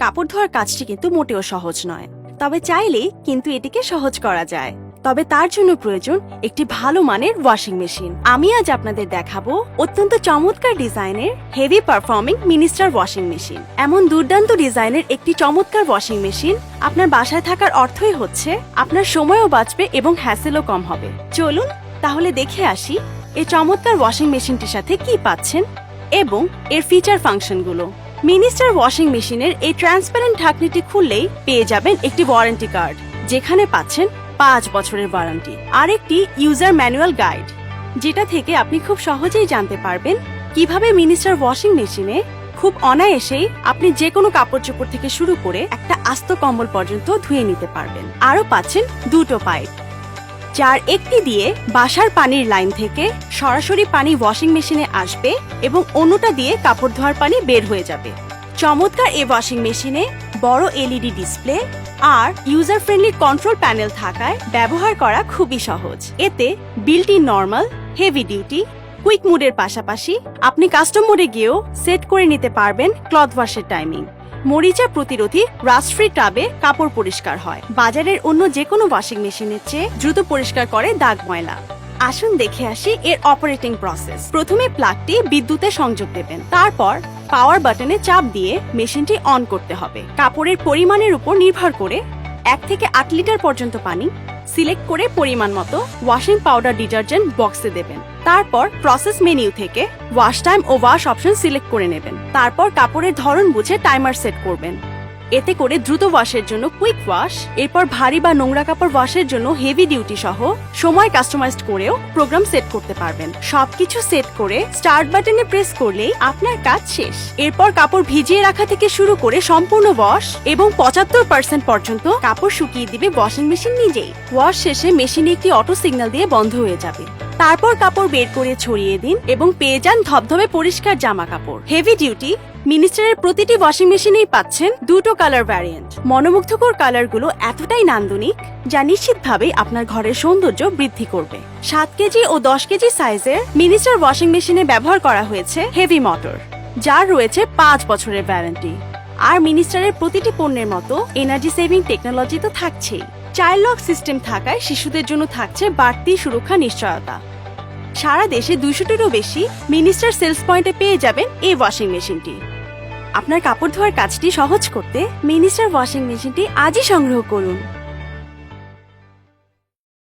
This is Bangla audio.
কাপড় ধোয়ার কাজটি কিন্তু মোটেও সহজ নয়। তবে চাইলেই কিন্তু এটিকে সহজ করা যায়। তবে তার জন্য প্রয়োজন একটি ভালো মানের ওয়াশিং মেশিন আমি আজ আপনাদের দেখাবো অত্যন্ত চমৎকার ডিজাইনের heavy performing minister washing machine এমন দুর্দান্ত ডিজাইনের একটি চমৎকার ওয়াশিং মেশিন আপনার বাসায় থাকার অর্থই হচ্ছে আপনার সময়ও বাঁচবে এবং হ্যাসেলও কম হবে। চলুন তাহলে দেখে আসি এই চমৎকার ওয়াশিং মেশিনটির সাথে কি পাচ্ছেন এবং এর ফিচার ফাংশনগুলো মিনিস্টার ওয়াশিং মেশিনের এই ট্রান্সপারেন্ট ঢাকনিটি খুললেই পেয়ে যাবেন একটি ওয়ারেন্টি কার্ড, যেখানে পাচ্ছেন পাঁচ বছরের ওয়ারেন্টি আর একটি ইউজার ম্যানুয়াল গাইড, যেটা থেকে আপনি খুব সহজেই জানতে পারবেন কীভাবে মিনিস্টার ওয়াশিং মেশিনে খুব অনায়াসেই আপনি যে কোনো কাপড় চোপড় থেকে শুরু করে একটা আস্ত কম্বল পর্যন্ত ধুয়ে নিতে পারবেন। আরও পাচ্ছেন দুটো পাইপ যার একটি দিয়ে বাসার পানির লাইন থেকে সরাসরি পানি ওয়াশিং মেশিনে আসবে এবং অন্যটা দিয়ে কাপড় ধোয়ার পানি বের হয়ে যাবে। চমৎকার এই ওয়াশিং মেশিনে বড় এলইডি ডিসপ্লে আর ইউজার ফ্রেন্ডলি কন্ট্রোল প্যানেল থাকায় ব্যবহার করা খুবই সহজ। এতে built normal, heavy duty, quick মুডের পাশাপাশি আপনি কাস্টম মোডে গিয়েও সেট করে নিতে পারবেন ক্লথ ওয়াশের টাইমিং। মরিচা প্রতিরোধী রাসফ্রি টাবে কাপড় পরিষ্কার হয়। বাজারের অন্য যে কোনো ওয়াশিং মেশিনের চেয়ে দ্রুত পরিষ্কার করে দাগ ময়লা। আসুন দেখে আসি এর অপারেটিং প্রসেস প্রথমে প্লাগটি বিদ্যুতে সংযোগ দেবেন। তারপর পাওয়ার বাটনে চাপ দিয়ে মেশিনটি অন করতে হবে। কাপড়ের পরিমাণের উপর নির্ভর করে এক থেকে আট লিটার পর্যন্ত পানি সিলেক্ট করে পরিমাণ মতো ওয়াশিং পাউডার ডিটারজেন্ট বক্সে দেবেন। তারপর প্রসেস মেনিউ থেকে ওয়াশ টাইম ও ওয়াশ অপশন সিলেক্ট করে নেবেন। তারপর কাপড়ের ধরন বুঝে টাইমার সেট করবেন। এতে করে দ্রুত ওয়াশের জন্য কুইক ওয়াশ, এরপর ভারী বা নোংরা কাপড় ওয়াশের জন্য হেভি ডিউটি সহ সময় কাস্টমাইজড করেও প্রোগ্রাম সেট করতে পারবেন। সবকিছু সেট করে স্টার্ট বাটনে প্রেস করলেই আপনার কাজ শেষ। এরপর কাপড় ভিজিয়ে রাখা থেকে শুরু করে সম্পূর্ণ ওয়াশ এবং পঁচাত্তর পার্সেন্ট পর্যন্ত কাপড় শুকিয়ে দিবে ওয়াশিং মেশিন নিজেই। ওয়াশ শেষে মেশিনে একটি অটো সিগন্যাল দিয়ে বন্ধ হয়ে যাবে। তারপর কাপড় বের করে ছড়িয়ে দিন এবং পেয়ে যান ধবধবে পরিষ্কার জামা কাপড়। হেভি ডিউটি মিনিস্টারের প্রতিটি ওয়াশিং মেশিনেই পাচ্ছেন দুটো কালার ভ্যারিয়েন্ট মনোমুগ্ধকর কালারগুলো এতটাই নান্দনিক যা নিশ্চিতভাবে আপনার ঘরের সৌন্দর্য বৃদ্ধি করবে। সাত কেজি ও দশ কেজি সাইজের মিনিস্টার ওয়াশিং মেশিনে ব্যবহার করা হয়েছে হেভি মোটর, যার রয়েছে পাঁচ বছরের ওয়ারেন্টি আর মিনিস্টারের প্রতিটি পণ্যের মতো এনার্জি সেভিং টেকনোলজি তো থাকছেই। চাইল্ড লক সিস্টেম থাকায় শিশুদের জন্য থাকছে বাড়তি সুরক্ষা নিশ্চয়তা। সারা দেশে দুশোটিরও বেশি মিনিস্টার সেলস পয়েন্টে পেয়ে যাবেন এই ওয়াশিং মেশিনটি। আপনার কাপড় ধোয়ার কাজটি সহজ করতে মিনিস্টার ওয়াশিং মেশিনটি আজই সংগ্রহ করুন।